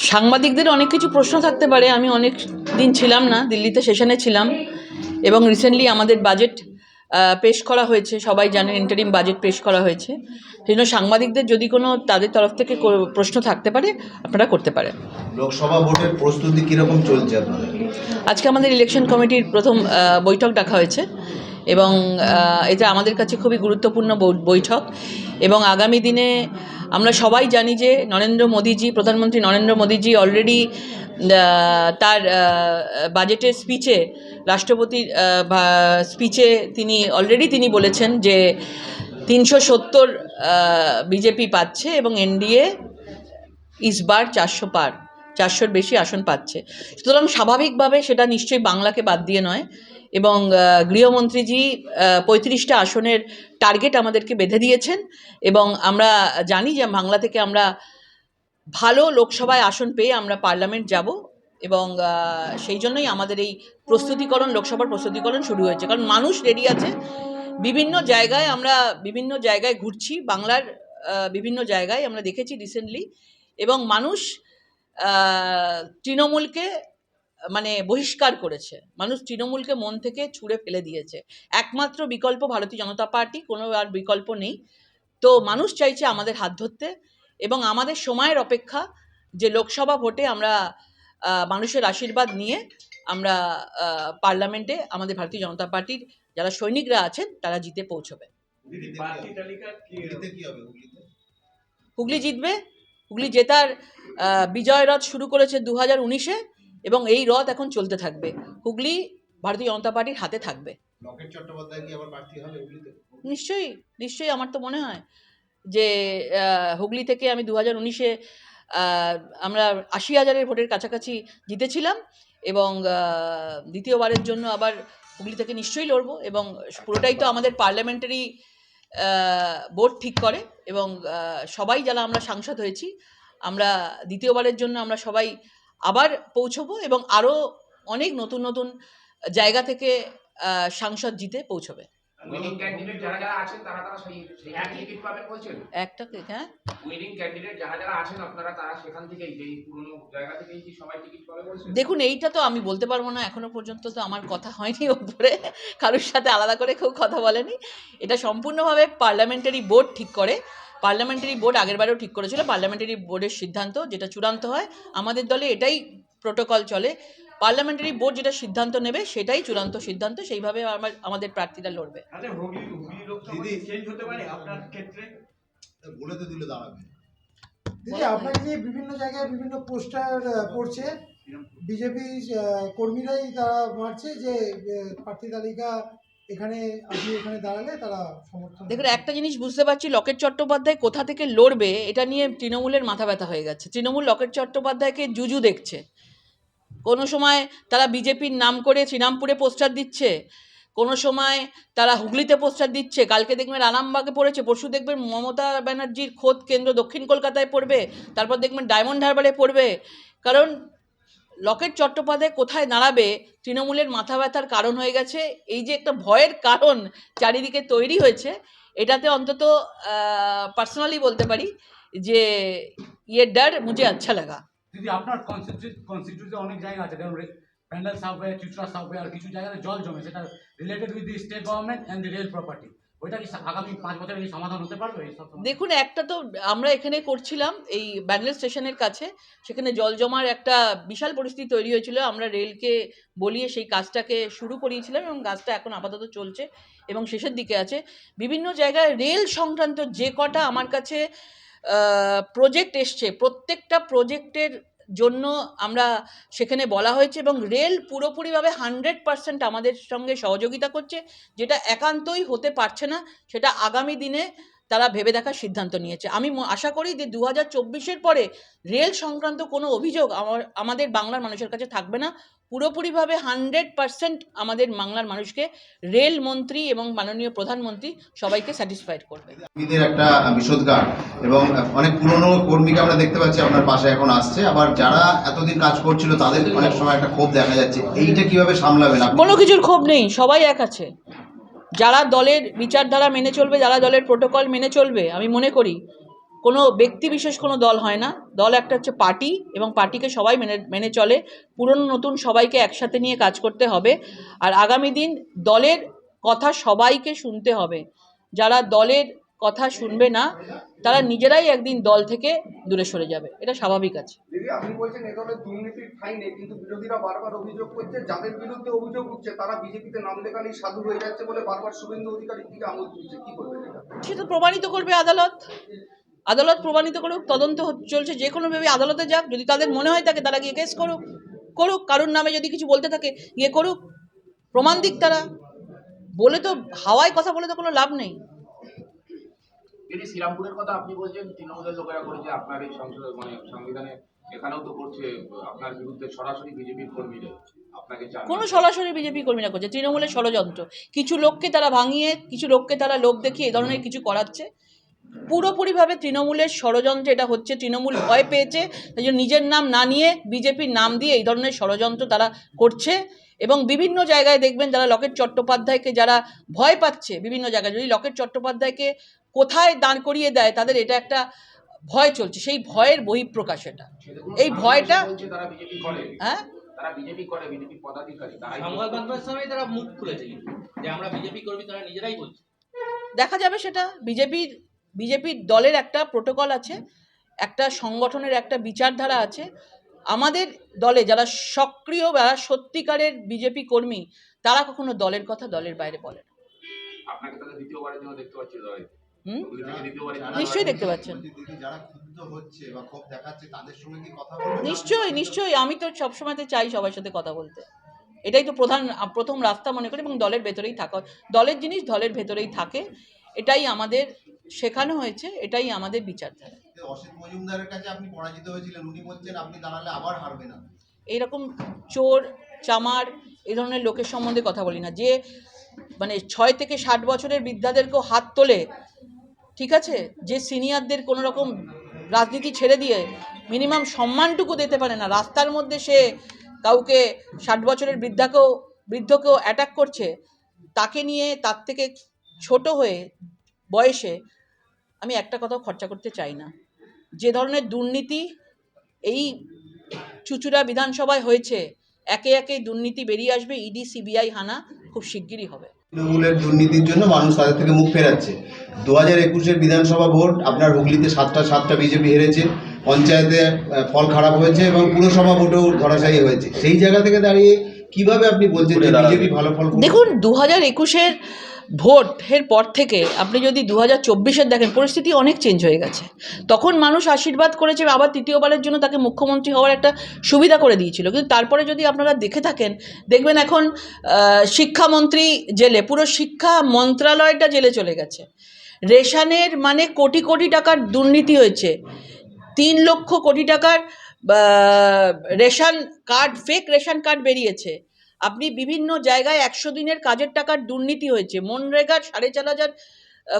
সাংবাদিকদের অনেক কিছু প্রশ্ন থাকতে পারে। আমি অনেক দিন ছিলাম না দিল্লিতে সেশনে ছিলাম। এবং রিসেন্টলি আমাদের বাজেট পেশ করা হয়েছে। সবাই জানেন ইন্টারিম বাজেট পেশ করা হয়েছে। সেই জন্য সাংবাদিকদের যদি কোনো তাদের তরফ থেকে প্রশ্ন থাকতে পারে আপনারা করতে পারেন। লোকসভা ভোটের প্রস্তুতি কীরকম চলছে আপনাদের? আজকে আমাদের ইলেকশন কমিটির প্রথম বৈঠক ডাকা হয়েছে। এবং এটা আমাদের কাছে খুবই গুরুত্বপূর্ণ বৈঠক। এবং আগামী দিনে আমরা সবাই জানি যে নরেন্দ্র মোদীজি, প্রধানমন্ত্রী নরেন্দ্র মোদীজি অলরেডি তার বাজেটের স্পিচে রাষ্ট্রপতির স্পিচে তিনি অলরেডি তিনি বলেছেন যে তিনশো সত্তর বিজেপি পাচ্ছে এবং এনডিএ ইসবার চারশো পার, চারশোর বেশি আসন পাচ্ছে। সুতরাং স্বাভাবিকভাবে সেটা নিশ্চয়ই বাংলাকে বাদ দিয়ে নয়। এবং গৃহমন্ত্রীজি পঁয়ত্রিশটা আসনের টার্গেট আমাদেরকে বেঁধে দিয়েছেন এবং আমরা জানি যে বাংলা থেকে আমরা ভালো লোকসভায় আসন পেয়ে আমরা পার্লামেন্ট যাব এবং সেই জন্যই আমাদের এই প্রস্তুতিকরণ, লোকসভার প্রস্তুতিকরণ শুরু হয়েছে। কারণ মানুষ রেডি আছে। বিভিন্ন জায়গায় আমরা বিভিন্ন জায়গায় ঘুরছি। বাংলার বিভিন্ন জায়গায় আমরা দেখেছি রিসেন্টলি এবং মানুষ তৃণমূলকে মানে বহিষ্কার করেছে। মানুষ তৃণমূলকে মন থেকে ছুঁড়ে ফেলে দিয়েছে। একমাত্র বিকল্প ভারতীয় জনতা পার্টি, কোনো আর বিকল্প নেই। তো মানুষ চাইছে আমাদের হাত ধরতে এবং আমাদের সময়ের অপেক্ষা যে লোকসভা ভোটে আমরা মানুষের আশীর্বাদ নিয়ে আমরা পার্লামেন্টে আমাদের ভারতীয় জনতা পার্টির যারা সৈনিকরা আছেন, তারা জিতে পৌঁছবে। হুগলি জিতবে? হুগলি জেতার বিজয় রথ শুরু করেছে দু হাজার উনিশে। এবং এই রথ এখন চলতে থাকবে। হুগলি ভারতীয় জনতা পার্টির হাতে থাকবে। নিশ্চয়ই নিশ্চয়ই আমার তো মনে হয় যে হুগলি থেকে আমি দু হাজার উনিশে আমরা আশি হাজারের ভোটের কাছাকাছি জিতেছিলাম এবং দ্বিতীয়বারের জন্য আবার হুগলি থেকে নিশ্চয়ই লড়বো এবং পুরোটাই তো আমাদের পার্লামেন্টারি বোর্ড ঠিক করে এবং সবাই যারা আমরা সাংসদ হয়েছি আমরা দ্বিতীয়বারের জন্য আমরা সবাই আবার পৌঁছবো এবং আরও অনেক নতুন নতুন জায়গা থেকে সাংসদ জিতে পৌঁছবে। একটা হ্যাঁ। দেখুন এইটা তো আমি বলতে পারব না এখনও পর্যন্ত তো আমার কথা হয়নি ওপরে কারোর সাথে আলাদা করে কেউ কথা বলেনি। এটা সম্পূর্ণভাবে পার্লামেন্টারি বোর্ড ঠিক করে। পার্লামেন্টারি বোর্ড আগেরবারেও ঠিক করেছিল পার্লামেন্টারি বোর্ডের সিদ্ধান্ত যেটা চূড়ান্ত হয় আমাদের দলে এটাই প্রোটোকল চলে। পার্লামেন্টারি বোর্ড যেটা সিদ্ধান্ত নেবে সেটাই চূড়ান্ত সিদ্ধান্ত সেইভাবে আমার আমাদের প্রার্থীরা লড়বে। আচ্ছা বলে তো দিলে দাঁড়াবে। দিদি আপনাকে নিয়ে বিভিন্ন জায়গায় বিভিন্ন পোস্টার পড়ছে। বিজেপি কর্মীরাই তারা মারছে যে প্রার্থী তালিকা এখানে আপনি এখানে দাঁড়ালে তারা সমর্থন দেখুন একটা জিনিস বুঝতে পারছি লকেট চট্টোপাধ্যায় কোথা থেকে লড়বে এটা নিয়ে তৃণমূলের মাথা ব্যথা হয়ে গেছে। তৃণমূল লকেট চট্টোপাধ্যায়কে জুজু দেখছে। কোনো সময় তারা বিজেপির নাম করে শ্রীরামপুরে পোস্টার দিচ্ছে কোনো সময় তারা হুগলিতে পোস্টার দিচ্ছে কালকে দেখবেন আরামবাগে পড়েছে পরশু দেখবেন মমতা ব্যানার্জির খোদ কেন্দ্র দক্ষিণ কলকাতায় পড়বে তারপর দেখবেন ডায়মন্ড হারবারে পড়বে। কারণ লকেট চট্টোপাধ্যায় কোথায় দাঁড়াবে তৃণমূলের মাথা ব্যথার কারণ হয়ে গেছে। এই যে একটা ভয়ের কারণ চারিদিকে তৈরি হয়েছে, এটাতে অন্তত পার্সোনালি বলতে পারি যে ইয়ে ডার মুঝে আচ্ছা লাগা। দিদি, আপনার কনস্টিটিউশনে অনেক জায়গা আছে, যেমন প্যান্ডেল সাবওয়ে চিত্রা সাবওয়ে আর কিছু জায়গাতে জল জমে, সেটা related with the state government and the rail property দেখুন, একটা তো আমরা এখানে করছিলাম এই ব্যান্ডেল স্টেশনের কাছে, সেখানে জল জমার একটা বিশাল পরিস্থিতি তৈরি হয়েছিল। আমরা রেলকে বলিয়ে সেই কাজটাকে শুরু করিয়েছিলাম এবং কাজটা এখন আপাতত চলছে এবং শেষের দিকে আছে। বিভিন্ন জায়গায় রেল সংক্রান্ত যে কটা আমার কাছে প্রজেক্ট এসছে, প্রত্যেকটা প্রজেক্টের জন্য আমরা সেখানে বলা হয়েছে এবং রেল পুরোপুরিভাবে হান্ড্রেড পার্সেন্ট আমাদের সঙ্গে সহযোগিতা করছে, যেটা একান্তই হতে পারছে না। সেটা আগামী দিনে তারা ভেবে দেখার সিদ্ধান্ত নিয়েছে। আমি আশা করি যে দু হাজার চব্বিশের পরে রেল সংক্রান্ত কোনো অভিযোগ আমার আমাদের বাংলার মানুষের কাছে থাকবে না। পুরোপুরিভাবে হান্ড্রেড পার্সেন্ট আমাদের বাংলার মানুষকে রেল মন্ত্রী এবং মাননীয় প্রধানমন্ত্রী সবাইকে স্যাটিসফাইড করবে। কর্মীদের একটা বিষোদ্গার এবং অনেক পুরনো কর্মীকে আমরা দেখতে পাচ্ছি আপনার পাশে এখন আসছে। আবার যারা এতদিন কাজ করছিল তাদের অনেক সময় একটা ক্ষোভ দেখা যাচ্ছে। এইটা কীভাবে সামলাবেন কোনো কিছুর ক্ষোভ নেই সবাই এক আছে। যারা দলের বিচারধারা মেনে চলবে, যারা দলের প্রোটোকল মেনে চলবে, আমি মনে করি কোনো ব্যক্তি বিশেষ কোনো দল হয় না। দল একটা হচ্ছে পার্টি এবং পার্টিকে সবাই মেনে মেনে চলে। পুরনো, নতুন সবাইকে একসাথে নিয়ে কাজ করতে হবে। আর আগামী দিন দলের কথা সবাইকে শুনতে হবে। যারা দলের কথা শুনবে না তারা নিজেরাই একদিন দল থেকে দূরে সরে যাবে। এটা স্বাভাবিক আছে। আপনি বলছেন এ ধরনের দুর্নীতির ঠাঁই কিন্তু বিরোধীরা বারবার অভিযোগ করছে যাদের বিরুদ্ধে অভিযোগ উঠছে তারা বিজেপিতে নাম লেখালেই সাধু হয়ে যাচ্ছে বলে বারবার শুভেন্দু অধিকারীর দিকে আমল তুলছে। কি করবেন সেটা প্রমাণিত করবে আদালত। আদালত প্রমাণিত করুক তদন্ত চলছে যে কোনোভাবে আদালতে যাক যদি তাদের মনে হয় থাকে তারা গিয়ে কেস করুক। করুক কারোর নামে যদি কিছু বলতে থাকে গিয়ে করুক। প্রমাণ দিক তারা। বলে তো হাওয়ায় কথা বলে তো কোনো লাভ নেই। যদি শ্রীরামপুরের কথা আপনি বলছেন, তৃণমূলের লোকেরা করেছে আপনার এই সংসদ মানে সংবিধানে এখানেও তো করছে, আপনার বিরুদ্ধে সরাসরি বিজেপির কর্মীরা কোনো সরাসরি বিজেপি কর্মীরা করছে, তৃণমূলের ষড়যন্ত্র। কিছু লোককে তারা ভাঙিয়ে, কিছু লোককে তারা লোক দেখিয়ে এই ধরনের কিছু করাচ্ছে। পুরোপুরিভাবে তৃণমূলের ষড়যন্ত্র এটা হচ্ছে, তৃণমূল ভয় পেয়েছে নিজের নাম না নিয়ে বিজেপির নাম দিয়ে এই ধরনের ষড়যন্ত্র তারা করছে। এবং বিভিন্ন জায়গায় দেখবেন যারা লকেট চট্টোপাধ্যায়কে যারা ভয় পাচ্ছে, বিভিন্ন জায়গায় যদি লকেট চট্টোপাধ্যায়কে কোথায় দাঁড় করিয়ে দেয় তাদের এটা একটা ভয় চলছে সেই ভয়ের বহিঃপ্রকাশ এটা। এই ভয়টা- বলছে তারা বিজেপি করে হ্যাঁ? তারা বিজেপি করে বিজেপি পদাধিকারী সংবাদ মাধ্যমের সময় তারা মুখ খুলেছে যে আমরা বিজেপি কর্মী তারা নিজেরাই বলছে। দেখা যাবে সেটা বিজেপির বিজেপির দলের একটা প্রোটোকল আছে একটা সংগঠনের একটা বিচারধারা আছে। আমাদের দলে যারা সক্রিয় বা সত্যিকারের বিজেপি কর্মী তারা কখনো দলের কথা দলের বাইরে বলে না। আপনাকে তাদের দ্বিতীয়বারের জন্য দেখতে পাচ্ছি দলে। হুম? নিশ্চয়ই দেখতে পাচ্ছেন। নিশ্চয়ই নিশ্চয়ই। আমি তো সবসময়তে চাই সবার সাথে কথা বলতে। এটাই তো প্রধান প্রথম রাস্তা মনে করি এবং দলের ভেতরেই থাকা। দলের জিনিস দলের ভেতরেই থাকে। এটাই আমাদের শেখানো হয়েছে এটাই আমাদের বিচারধারা। অসিত মজুমদারের কাছে আপনি পরাজিত হয়েছিলেন। উনি বলছেন আপনি দাঁড়ালে আবার হারবে না। এইরকম চোর চামার এই ধরনের লোকের সম্বন্ধে কথা বলি না। যে মানে ছয় থেকে ষাট বছরের বৃদ্ধাদেরকেও হাত তোলে ঠিক আছে? যে সিনিয়রদের কোনো রকম রাজনীতি ছেড়ে দিয়ে মিনিমাম সম্মানটুকু দিতে পারে না, রাস্তার মধ্যে সে কাউকে ষাট বছরের বৃদ্ধাকেও, বৃদ্ধকেও অ্যাটাক করছে, তাকে নিয়ে তার থেকে ছোট হয়ে বয়সে আমি একটা কথাও খরচা করতে চাই না। যে ধরনের দুর্নীতি এই চুচুড়া বিধানসভায় হয়েছে, একে একে দুর্নীতি বেরিয়ে আসবে, ইডি, সিবিআই, হানা খুব শিগগিরই হবে। তৃণমূলের দুর্নীতির জন্য মানুষ তাদের থেকে মুখ ফেরাচ্ছে। দু হাজার একুশের বিধানসভা ভোট আপনার হুগলিতে সাতটা সাতটা বিজেপি হেরেছে পঞ্চায়েতে ফল খারাপ হয়েছে এবং পুরসভা ভোটেও ধরাশায়ী হয়েছে। সেই জায়গা থেকে দাঁড়িয়ে কীভাবে আপনি বলছেন যে বিজেপি ভালো ফল দেখুন দু হাজার একুশের ভোটের পর থেকে আপনি যদি দু হাজার চব্বিশের দেখেন, পরিস্থিতি অনেক চেঞ্জ হয়ে গেছে। তখন মানুষ আশীর্বাদ করেছে, আবার তৃতীয়বারের জন্য তাকে মুখ্যমন্ত্রী হওয়ার একটা সুবিধা করে দিয়েছিল। কিন্তু তারপরে যদি আপনারা দেখে থাকেন, দেখবেন এখন শিক্ষামন্ত্রী জেলে, পুরো শিক্ষা মন্ত্রণালয়টা জেলে চলে গেছে। রেশনের মানে কোটি কোটি টাকার দুর্নীতি হয়েছে। তিন লক্ষ কোটি টাকার ration card fake ration card বেরিয়েছে। আপনি বিভিন্ন জায়গায় একশো দিনের কাজের টাকার দুর্নীতি হয়েছে। মনরেগার সাড়ে চার হাজার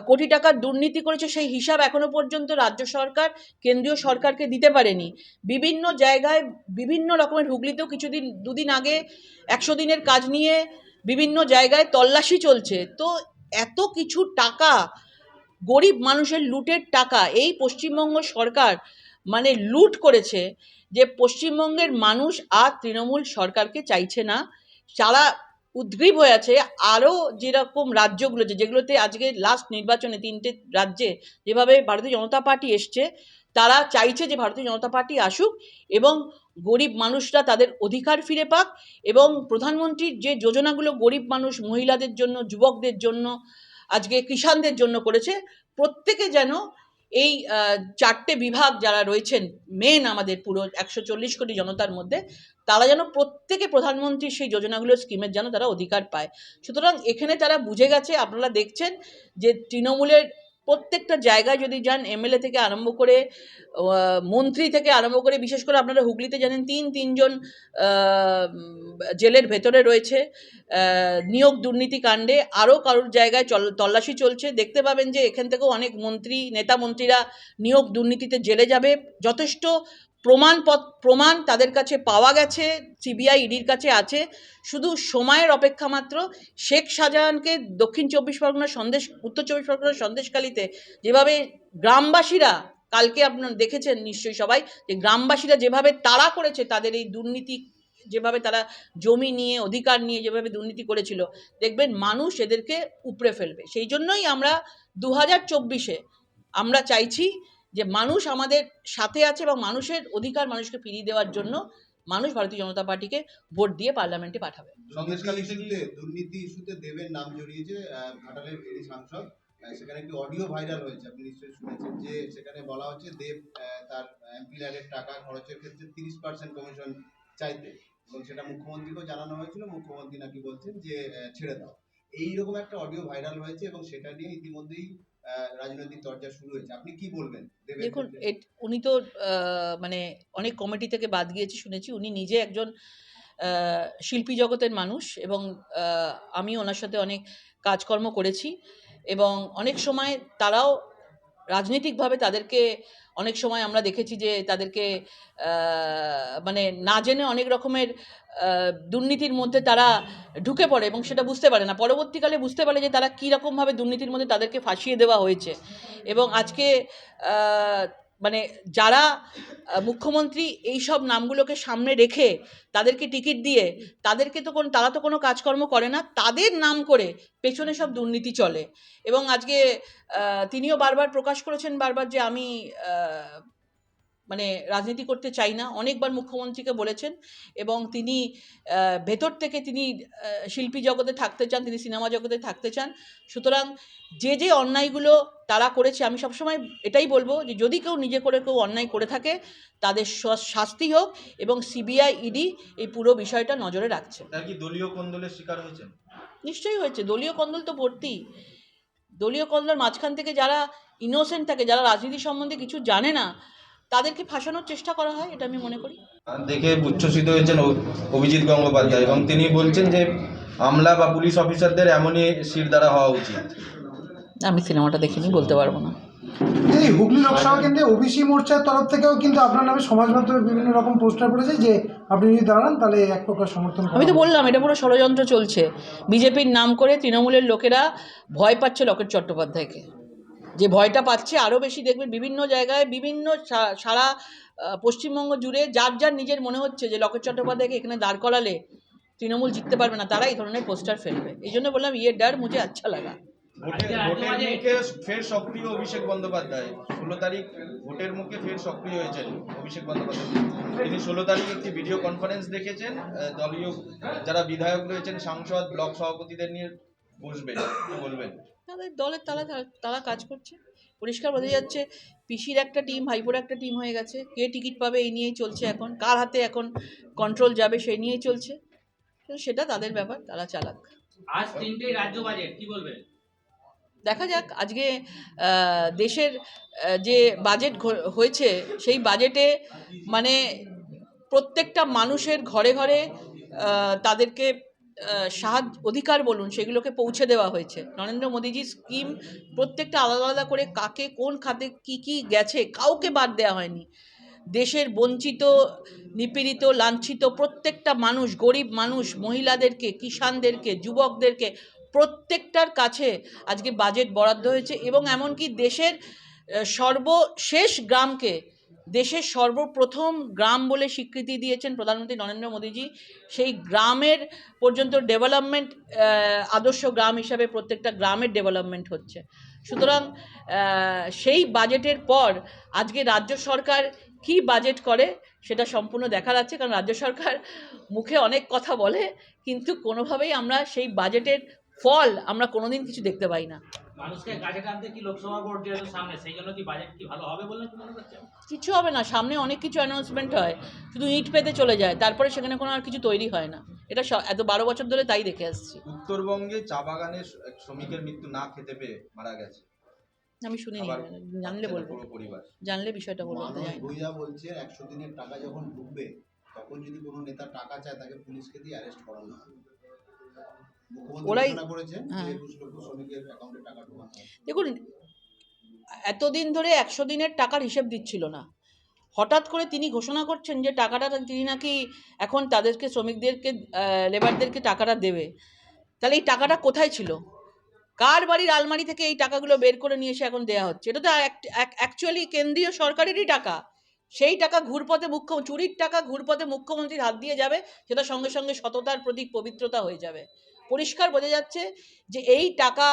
কোটি টাকার দুর্নীতি করেছে সেই হিসাব এখনও পর্যন্ত রাজ্য সরকার, কেন্দ্রীয় সরকারকে দিতে পারেনি। বিভিন্ন জায়গায় বিভিন্ন রকমের হুগলিতেও কিছুদিন, দুদিন আগে একশো দিনের কাজ নিয়ে বিভিন্ন জায়গায় তল্লাশি চলছে। তো এত কিছু টাকা, গরিব মানুষের লুটের টাকা এই পশ্চিমবঙ্গ সরকার মানে লুট করেছে যে পশ্চিমবঙ্গের মানুষ আর তৃণমূল সরকারকে চাইছে না। তারা উদ্গ্রীব হয়ে আছে আরও যেরকম রাজ্যগুলো যে যেগুলোতে আজকে লাস্ট নির্বাচনে তিনটে রাজ্যে যেভাবে ভারতীয় জনতা পার্টি এসছে, তারা চাইছে যে ভারতীয় জনতা পার্টি আসুক এবং গরিব মানুষরা তাদের অধিকার ফিরে পাক এবং প্রধানমন্ত্রীর যে যোজনাগুলো গরিব মানুষ, মহিলাদের জন্য, যুবকদের জন্য, আজকে কিষানদের জন্য করেছে, প্রত্যেকে যেন এই চারটে বিভাগ যারা রয়েছেন মেন আমাদের পুরো একশো চল্লিশ কোটি জনতার মধ্যে, তারা যেন প্রত্যেকে প্রধানমন্ত্রীর সেই যোজনাগুলোর স্কিমের যেন তারা অধিকার পায়। সুতরাং এখানে তারা বুঝে গেছে, আপনারা দেখছেন যে তৃণমূলের প্রত্যেকটা জায়গায় যদি যান এমএলএ থেকে আরম্ভ করে মন্ত্রী থেকে আরম্ভ করে, বিশেষ করে আপনারা হুগলিতে জানেন, তিন, তিনজন জেলের ভেতরে রয়েছে নিয়োগ দুর্নীতি কাণ্ডে আরও কারোর জায়গায় চল, তল্লাশি চলছে। দেখতে পাবেন যে এখান থেকেও অনেক মন্ত্রী, নেতা মন্ত্রীরা নিয়োগ দুর্নীতিতে জেলে যাবে। যথেষ্ট প্রমাণপত্র প্রমাণ তাদের কাছে পাওয়া গেছে, সিবিআই ইডির কাছে আছে। শুধু সময়ের অপেক্ষা মাত্র। শেখ শাহজাহানকে দক্ষিণ চব্বিশ পরগনার সন্দেশ, উত্তর চব্বিশ পরগনার সন্দেশকালীতে যেভাবে গ্রামবাসীরা, কালকে আপনার দেখেছেন নিশ্চয়ই সবাই, যে গ্রামবাসীরা যেভাবে তাড়া করেছে তাদের এই দুর্নীতি, যেভাবে তারা জমি নিয়ে, অধিকার নিয়ে যেভাবে দুর্নীতি করেছিল, দেখবেন মানুষ এদেরকে উপড়ে ফেলবে। সেই জন্যই আমরা দু হাজার চব্বিশে আমরা চাইছি যে মানুষ আমাদের সাথে আছে এবং মানুষের অধিকার মানুষকে ফিরিয়ে দেওয়ার জন্য মানুষ ভারতীয় জনতা পার্টিকে ভোট দিয়ে পার্লামেন্টে পাঠাবে। দুর্নীতি ইস্যুতে দেবের নাম জড়িয়েছে ঘাটালের সাংসদ। সেখানে একটি অডিও ভাইরাল হয়েছে, আপনি নিশ্চয়ই শুনেছেন, যে সেখানে বলা হচ্ছে দেব তার এমপি ল্যাডের টাকা খরচের ক্ষেত্রে তিরিশ পার্সেন্ট কমিশন চাইতে। এবং সেটা মুখ্যমন্ত্রীকেও জানানো হয়েছিল, মুখ্যমন্ত্রী নাকি বলছেন যে ছেড়ে দাও। এইরকম একটা অডিও ভাইরাল হয়েছে এবং সেটা নিয়ে ইতিমধ্যেই রাজনৈতিক চর্চা শুরু হয়েছে। আপনি কি বলবেন? দেখুন উনি তো মানে অনেক কমিটি থেকে বাদ গিয়েছে শুনেছি। উনি নিজে একজন শিল্পী জগতের মানুষ এবং আমি ওনার সাথে অনেক কাজকর্ম করেছি এবং অনেক সময় তারাও রাজনৈতিকভাবে তাদেরকে অনেক সময় আমরা দেখেছি যে তাদেরকে মানে না জেনে অনেক রকমের দুর্নীতির মধ্যে তারা ঢুকে পড়ে এবং সেটা বুঝতে পারে না। পরবর্তীকালে বুঝতে পারে যে তারা কীরকমভাবে দুর্নীতির মধ্যে তাদেরকে ফাঁসিয়ে দেওয়া হয়েছে। এবং আজকে মানে যারা মুখ্যমন্ত্রী এই সব নামগুলোকে সামনে রেখে তাদেরকে টিকিট দিয়ে, তাদেরকে তো কোন, তারা তো কোনো কাজকর্ম করে না, তাদের নাম করে পেছনে সব দুর্নীতি চলে। এবং আজকে তিনিও বারবার প্রকাশ করেছেন বারবার যে আমি মানে রাজনীতি করতে চাই না। অনেকবার মুখ্যমন্ত্রীকে বলেছেন এবং তিনি ভেতর থেকে তিনি শিল্পী জগতে থাকতে চান তিনি সিনেমা জগতে থাকতে চান। সুতরাং যে যে অন্যায়গুলো তারা করেছে আমি সবসময় এটাই বলব যে যদি কেউ নিজে করে কেউ অন্যায় করে থাকে তাদের শাস্তি হোক এবং সিবিআই ইডি এই পুরো বিষয়টা নজরে রাখছে। দলীয় কোন্দলের শিকার হয়েছেন? নিশ্চয়ই হয়েছে। দলীয় কন্দল তো ভর্তি। দলীয় কন্দলের মাঝখান থেকে যারা ইনোসেন্ট থাকে যারা রাজনীতি সম্বন্ধে কিছু জানে না তাদেরকে ফাঁসানোর চেষ্টা করা হয় এটা আমি মনে করি। দেখে উচ্ছ্বসিত হয়েছেন অভিজিৎ গঙ্গোপাধ্যায় এবং তিনি বলছেন যে আমলা বা পুলিশ অফিসারদের এমনই শির দ্বারা হওয়া উচিত। আমি সিনেমাটা দেখিনি বলতে পারব না। এই হুগলি লোকসভা কেন্দ্রে ওবিসি মোর্চার তরফ থেকেও কিন্তু আপনার নামে সমাজ মাধ্যমে বিভিন্ন রকম পোস্টার পড়েছে যে আপনি যদি দাঁড়ান তাহলে এক প্রকার সমর্থন আমি তো বললাম এটা পুরো ষড়যন্ত্র চলছে। বিজেপির নাম করে তৃণমূলের লোকেরা ভয় পাচ্ছে লকেট চট্টোপাধ্যায়কে। যে ভয়টা পাচ্ছে আরও বেশি দেখবেন বিভিন্ন জায়গায় বিভিন্ন সা- সারা পশ্চিমবঙ্গ জুড়ে যার যার নিজের মনে হচ্ছে যে লকেট চট্টোপাধ্যায়কে এখানে দাঁড় করালে তৃণমূল জিততে পারবে না তারা এই ধরনের পোস্টার ফেলবে। এই জন্য বললাম ইয়ে ডার মুঝে আচ্ছা লাগা। ভোটের মুখে ফের সক্রিয় অভিষেক বন্দ্যোপাধ্যায়। ষোলো তারিখ ভোটের মুখে ফের সক্রিয় হয়েছেন অভিষেক বন্দ্যোপাধ্যায়। তিনি ষোলো তারিখ একটি ভিডিও কনফারেন্স দেখেছেন দলীয় যারা বিধায়ক রয়েছেন সাংসদ ব্লক সভাপতিদের নিয়ে বসবেন কি বলবেন? তাদের দলের তারা তারা কাজ করছে। পরিষ্কার বোঝা যাচ্ছে পিসির একটা টিম ভাইপোর একটা টিম হয়ে গেছে। কে টিকিট পাবে এই নিয়েই চলছে এখন কার হাতে এখন কন্ট্রোল যাবে সেই নিয়েই চলছে। তো সেটা তাদের ব্যাপার তারা চালাক। আজ তিনটেই রাজ্য বাজেট কি বলবেন? দেখা যাক আজকে দেশের যে বাজেট হয়েছে সেই বাজেটে মানে প্রত্যেকটা মানুষের ঘরে ঘরে তাদেরকে সাহায্য, অধিকার বলুন, সেগুলোকে পৌঁছে দেওয়া হয়েছে। নরেন্দ্র মোদীজির স্কিম প্রত্যেকটা আলাদা আলাদা করে কাকে, কোন খাতে কি কি গেছে, কাউকে বাদ দেওয়া হয়নি। দেশের বঞ্চিত, নিপীড়িত, লাঞ্ছিত প্রত্যেকটা মানুষ, গরিব মানুষ, মহিলাদেরকে, কিষানদেরকে, যুবকদেরকে প্রত্যেকটার কাছে আজকে বাজেট বরাদ্দ হয়েছে এবং এমনকি দেশের সর্বশেষ গ্রামকে দেশের সর্বপ্রথম গ্রাম বলে স্বীকৃতি দিয়েছেন প্রধানমন্ত্রী নরেন্দ্র মোদীজি। সেই গ্রামের পর্যন্ত ডেভেলপমেন্ট আদর্শ গ্রাম হিসাবে প্রত্যেকটা গ্রামের ডেভেলপমেন্ট হচ্ছে। সুতরাং সেই বাজেটের পর আজকে রাজ্য সরকার কি বাজেট করে সেটা সম্পূর্ণ দেখার আছে কারণ রাজ্য সরকার মুখে অনেক কথা বলে, কিন্তু কোনোভাবেই আমরা সেই বাজেটের ফল আমরা কোনোদিন কিছু দেখতে পাই না। মানুষকে কাজে টানতে কি লোকসভা ভোট যেহেতু সামনে? সেই জন্য কি বাজেট কি ভালো হবে বলে মনে করছেন কিছু হবে না সামনে অনেক কিছু অ্যানাউন্সমেন্ট হয়। শুধু ইট পেতে চলে যায় তারপরে সেখানে কোনো আর কিছু তৈরি হয় না। এটা এত বারো বছর ধরে তাই দেখে আসছি। উত্তরবঙ্গে চা বাগানের শ্রমিকের মৃত্যু না খেতে পেয়ে মারা গেছে। আমি শুনিনি জানলে বলব। পরিবার। জানলে বিষয়টা বলব ভূঁইয়া বলছে একশো দিনের টাকা যখন ঢুকবে তখন যদি কোনো নেতা টাকা চায় তাকে পুলিশকে দিয়ে অ্যারেস্ট করানো হবে ওরাই- হ্যাঁ। দেখুন এতদিন ধরে একশো দিনের টাকার হিসেব দিচ্ছিল না। হঠাৎ করে তিনি ঘোষণা করছেন যে টাকাটা তিনি নাকি এখন তাদেরকে শ্রমিকদেরকে লেবারদেরকে টাকাটা দেবে। তাহলে এই টাকাটা কোথায় ছিল? কার বাড়ির আলমারি থেকে এই টাকাগুলো বের করে নিয়ে এসে এখন দেওয়া হচ্ছে? এটা তো অ্যাকচুয়ালি কেন্দ্রীয় সরকারেরই টাকা। সেই টাকা ঘুরপথে মুখ্য চুরির টাকা ঘুরপথে মুখ্যমন্ত্রীর হাত দিয়ে যাবে সেটা সঙ্গে সঙ্গে সততার প্রতীক পবিত্রতা হয়ে যাবে। পরিষ্কার বোঝা যাচ্ছে যে এই টাকা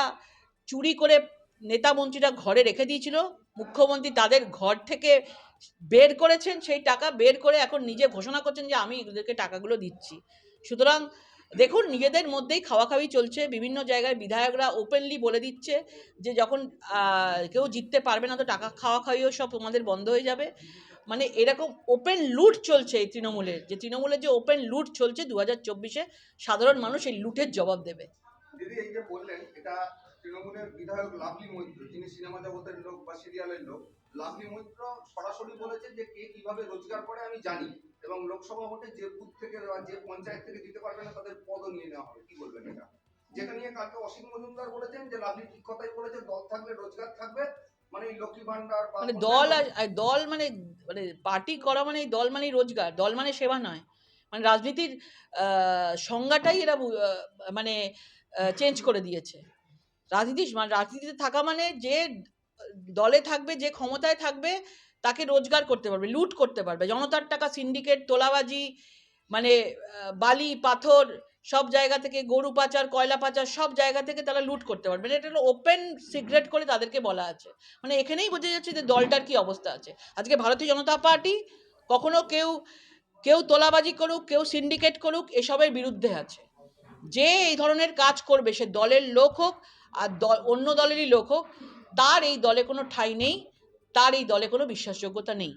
চুরি করে নেতা মন্ত্রীরা ঘরে রেখে দিয়েছিল। মুখ্যমন্ত্রী তাদের ঘর থেকে বের করেছেন, সেই টাকা বের করে এখন নিজে ঘোষণা করছেন যে আমি এদেরকে টাকাগুলো দিচ্ছি। সুতরাং দেখুন, নিজেদের মধ্যেই খাওয়াখাওয়ি চলছে। বিভিন্ন জায়গায় বিধায়করা ওপেনলি বলে দিচ্ছে যে যখন কেউ জিততে পারবে না তো টাকা খাওয়া খাওয়িও সব তোমাদের বন্ধ হয়ে যাবে। মানে এরকম ওপেন লুট চলছে এই তৃণমূলের যে তৃণমূলের যে ওপেন লুট চলছে দু হাজার চব্বিশে সাধারণ মানুষ এই লুটের জবাব দেবে। দিদি, এই যে বললেন, এটা তৃণমূলের বিধায়ক লাভলি মৈত্র, যিনি সিনেমা জগতের লোক বা সিরিয়ালের লোক, লাভলি মৈত্র সরাসরি বলেছেন যে কে কীভাবে রোজগার করে আমি জানি, এবং লোকসভা ভোটে যে বুথ থেকে যে পঞ্চায়েত থেকে দিতে পারবে না, তাদের পদও নিয়ে নেওয়া হবে। কি বলবেন এটা? যেটা নিয়ে কালকে অসীম মজুমদার বলেছেন যে, লাভলি ঠিক কথাই বলেছে, দল থাকলে রোজগার থাকবে মানে লক্ষ্মী ভান্ডার মানে দল দল মানে মানে পার্টি করা মানে দল মানেই রোজগার দল মানে সেবা নয়। মানে রাজনীতির সংজ্ঞাটাই এরা মানে চেঞ্জ করে দিয়েছে। রাজনীতি মানে রাজনীতিতে থাকা মানে যে দলে থাকবে যে ক্ষমতায় থাকবে তাকে রোজগার করতে পারবে লুট করতে পারবে। জনতার টাকা সিন্ডিকেট তোলাবাজি মানে বালি পাথর সব জায়গা থেকে গরু পাচার, কয়লা পাচার সব জায়গা থেকে তারা লুট করতে পারবে। এটা হলো ওপেন সিক্রেট করে তাদেরকে বলা আছে। মানে এখানেই বোঝা যাচ্ছে যে দলটার কি অবস্থা আছে। আজকে ভারতীয় জনতা পার্টি কখনো কেউ কেউ তোলাবাজি করুক, কেউ সিন্ডিকেট করুক, এসবের বিরুদ্ধে আছে। যে এই ধরনের কাজ করবে, সে দলের লোক হোক আর অন্য দলেরই লোক হোক, তার এই দলে কোনো ঠাঁই নেই, তার এই দলে কোনো বিশ্বাসযোগ্যতা নেই।